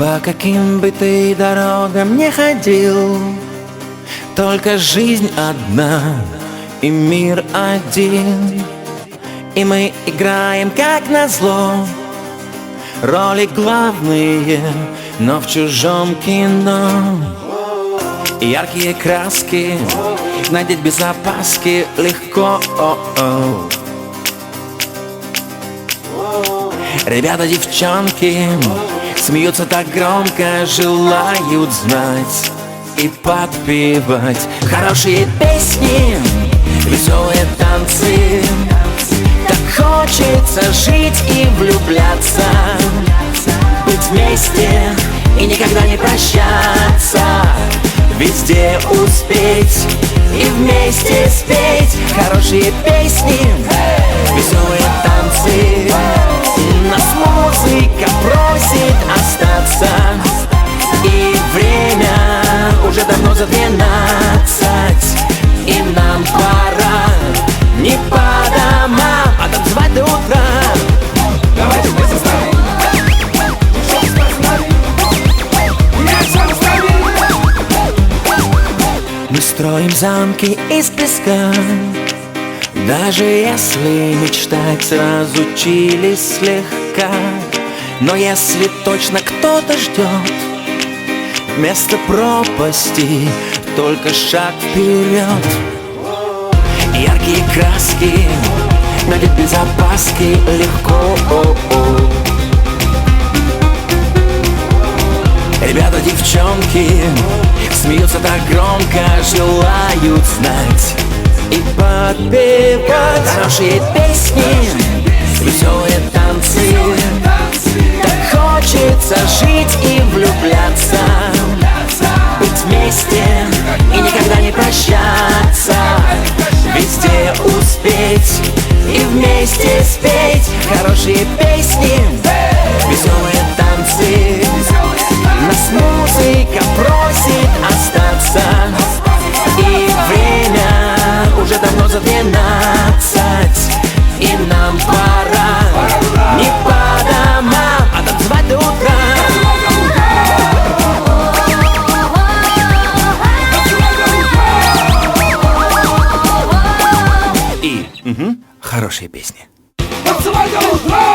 По каким бы ты дорогам не ходил Только жизнь одна и мир один. И мы играем как назло Роли главные, но в чужом кино. Яркие краски, надеть без опаски легко. Ребята, девчонки Смеются так громко, желают знать И подпевать. Хорошие песни, веселые танцы. Так хочется жить и влюбляться Быть вместе и никогда не прощаться. Везде успеть и вместе спеть Хорошие песни, двенадцать И нам пора не по домам, а танцевать до утра. Давайте вместе с нами Мы строим замки из песка. Даже если мечтать разучились слегка. Но если точно кто-то ждет Вместо пропасти только шаг вперед. Яркие краски, надеть без опаски легко. Ребята, девчонки Смеются так громко, желают знать И подпевать Хорошие песни, здесь спеть хорошие песни Веселые танцы. Нас музыка просит остаться И время уже давно за двенадцать И нам пора. Не по домам, а танцевать до утра И угу, хорошие песни. goes low.